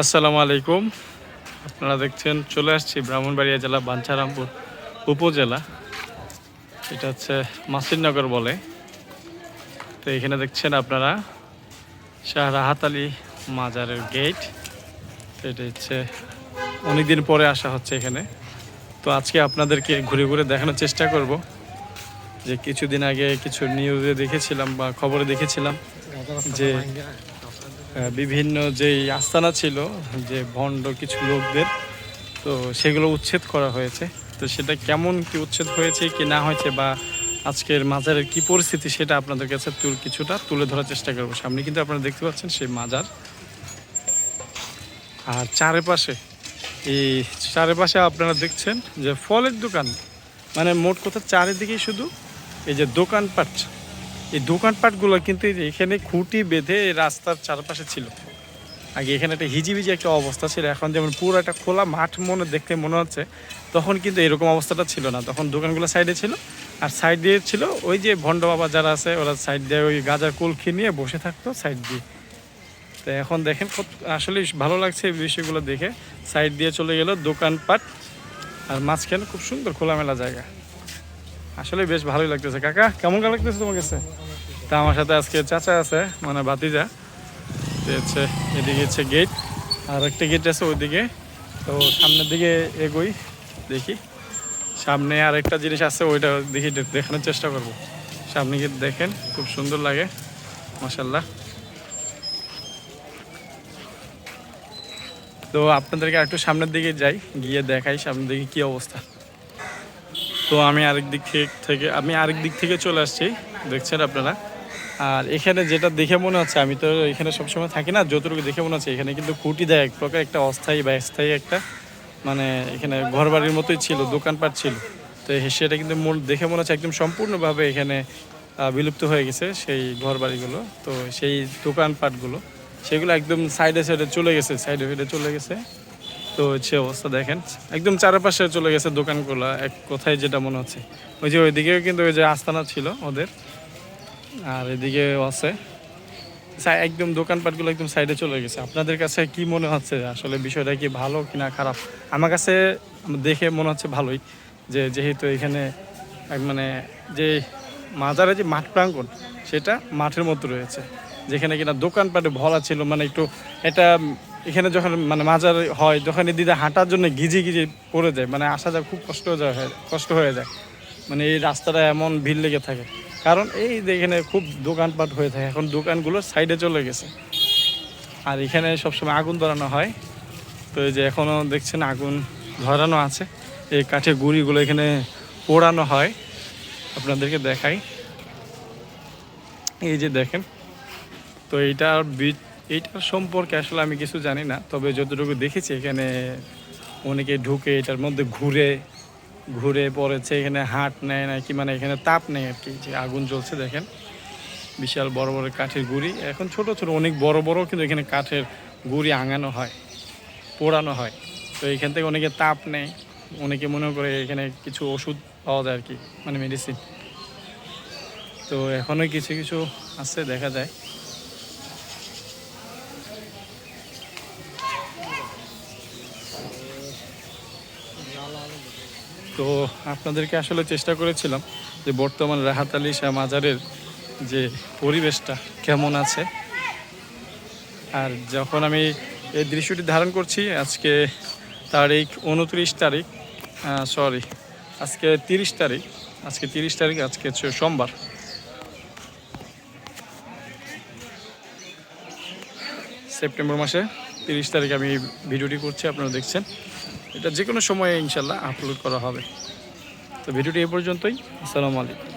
আসসালামু আলাইকুম। আপনারা দেখছেন, চলে আসছি ব্রাহ্মণবাড়িয়া জেলা, বাঞ্ছারামপুর উপজেলা। এটা হচ্ছে মাসিরনগর বলে। তো এখানে দেখছেন আপনারা শাহ রাহাত আলী মাজারের গেট তো এটা হচ্ছে, অনেকদিন পরে আসা হচ্ছে এখানে। তো আজকে আপনাদেরকে ঘুরে ঘুরে দেখানোর চেষ্টা করব। যে কিছুদিন আগে কিছু নিউজে দেখেছিলাম বা খবরে দেখেছিলাম যে বিভিন্ন যেই আস্তানা ছিল, যে ভণ্ড কিছু লোকদের, তো সেগুলো উচ্ছেদ করা হয়েছে। তো সেটা কেমন কি উচ্ছেদ হয়েছে, কি না হয়েছে, বা আজকের মাজারের কি পরিস্থিতি, সেটা আপনাদের কাছে তুল কিছুটা তুলে ধরার চেষ্টা করব। সামনে কিন্তু আপনারা দেখতে পাচ্ছেন সেই মাজার। আর চারিপাশে, এই চারিপাশে আপনারা দেখছেন যে ফলের দোকান। মানে মোট কথা চারিদিকেই শুধু এই যে দোকানপাট। এই দোকানপাটগুলো কিন্তু এখানে খুঁটি বেঁধে রাস্তার চারপাশে ছিল। আগে এখানে একটা হিজিবিজি একটা অবস্থা ছিল, এখন যেমন পুরো একটা খোলা মাঠ মনে দেখতে মনে হচ্ছে, তখন কিন্তু এরকম অবস্থাটা ছিল না। তখন দোকানগুলো সাইডে ছিল, আর সাইড দিয়ে ছিল ওই যে ভণ্ড বাবা যারা আছে, ওরা সাইড দিয়ে ওই গাজার কুলখি নিয়ে বসে থাকতো সাইড দিয়ে। তো এখন দেখেন আসলে ভালো লাগছে এই বিষয়গুলো দেখে। সাইড দিয়ে চলে গেল দোকানপাট আর মাঝখানে খুব সুন্দর খোলামেলা জায়গা। আসলে বেশ ভালোই লাগতেছে। কাকা, কেমন লাগতেছে তোমার কাছে? তা আমার সাথে আজকে চাচা আছে মানে ভাতিজা। হচ্ছে এদিকে হচ্ছে গেট আর একটা গেট আছে ওইদিকে। তো সামনের দিকে এগোই, দেখি। সামনে আর একটা জিনিস আছে, ওইটা দেখি দেখানোর চেষ্টা করব। সামনে গিয়ে দেখেন, খুব সুন্দর লাগে মাসাল্লাহ তো আপনাদেরকে একটু সামনের দিকে যাই, গিয়ে দেখাই সামনের দিকে কি অবস্থা। তো আমি আরেক দিক থেকে আমি আরেক দিক থেকে চলে আসছি, দেখছেন আপনারা? আর এখানে যেটা দেখে মনে হচ্ছে, আমি তো এখানে সবসময় থাকি না, যতটুকু দেখে মনে হচ্ছে, এখানে কিন্তু খুঁটি দেয়, এক প্রকার একটা অস্থায়ী বা স্থায়ী একটা মানে এখানে ঘর বাড়ির মতোই ছিল, দোকানপাট ছিল। তো সেটা কিন্তু মূল দেখে মনে হচ্ছে একদম সম্পূর্ণভাবে এখানে বিলুপ্ত হয়ে গেছে সেই ঘর বাড়িগুলো তো সেই দোকানপাটগুলো, সেগুলো একদম সাইডে সাইডে চলে গেছে সাইডে সাইডে চলে গেছে। তো হচ্ছে অবস্থা দেখেন। একদম চারপাশে চলে গেছে দোকানগুলো, এক কোথায় যেটা মনে হচ্ছে। ওই যে ওইদিকেও কিন্তু ওই যে আস্তানা ছিল ওদের। আর এদিকেও আছে। একদম দোকানপাটগুলো একদম সাইডে চলে গেছে। আপনাদের কাছে কি মনে হচ্ছে? আসলে বিষয়টা কি ভালো কিনা খারাপ? আমার কাছে দেখে মনে হচ্ছে ভালোই যে যেহেতু এখানে মানে যে মাজারে যে মাঠ প্রাঙ্গণ, সেটা মাঠের মতো রয়েছে। যেখানে কিনা দোকানপাটে ভরা ছিল। মানে একটু এটা এখানে যখন মানে মাজার হয়, যখন এই দিদা হাঁটার জন্য গিজি গিজি পড়ে যায় মানে আসা যায় খুব কষ্ট হয়ে কষ্ট হয়ে যায়। মানে এই রাস্তাটা এমন ভিড় লেগে থাকে। কারণ এই যে এখানে খুব দোকানপাট হয়ে থাকে, এখন দোকানগুলো সাইডে চলে গেছে। আর এখানে সবসময় আগুন ধরানো হয়। তো এই যে এখনও দেখছেন আগুন ধরানো আছে। এই কাঠের গুঁড়িগুলো এখানে পোড়ানো হয়। আপনাদেরকে দেখাই। এই যে দেখেন, তো এইটার বীজ এইটার সম্পর্কে আসলে আমি কিছু জানি না, তবে যতটুকু দেখেছি এখানে অনেকে ঢুকে এটার মধ্যে ঘুরে ঘুরে পড়েছে, এখানে হাট নেয় না কি মানে এখানে তাপ নেই আর কি, যে আগুন জ্বলছে দেখেন। বিশাল বড় বড় কাঠের গুঁড়ি, এখন ছোট ছোট, অনেক বড় বড় কিন্তু এখানে কাঠের গুঁড়ি আঙানো হয়, পোড়ানো হয়। তো এখান থেকে অনেকে তাপ নেয়, অনেকে মনে করে এখানে কিছু ওষুধ পাওয়া যায় আর কি মানে মেডিসিন তো এখনও কিছু কিছু আছে, দেখা যায়। তো আপনাদেরকে আসলে চেষ্টা করেছিলাম যে বর্তমান রাহাত আলী শাহ মাজারের যে পরিবেশটা কেমন আছে। আর যখন আমি এই দৃশ্যটি ধারণ করছি, আজকে তারিখ উনত্রিশ তারিখ সরি আজকে তিরিশ তারিখ, আজকে তিরিশ তারিখ, আজকে হচ্ছে সোমবার। সেপ্টেম্বর মাসে তিরিশ তারিখ আমি ভিডিওটি করছি, আপনারা দেখছেন। এটা যে কোনো সময়ে ইনশাল্লাহ আপলোড করা হবে। তো ভিডিওটি এ পর্যন্তই। আসসালামু আলাইকুম।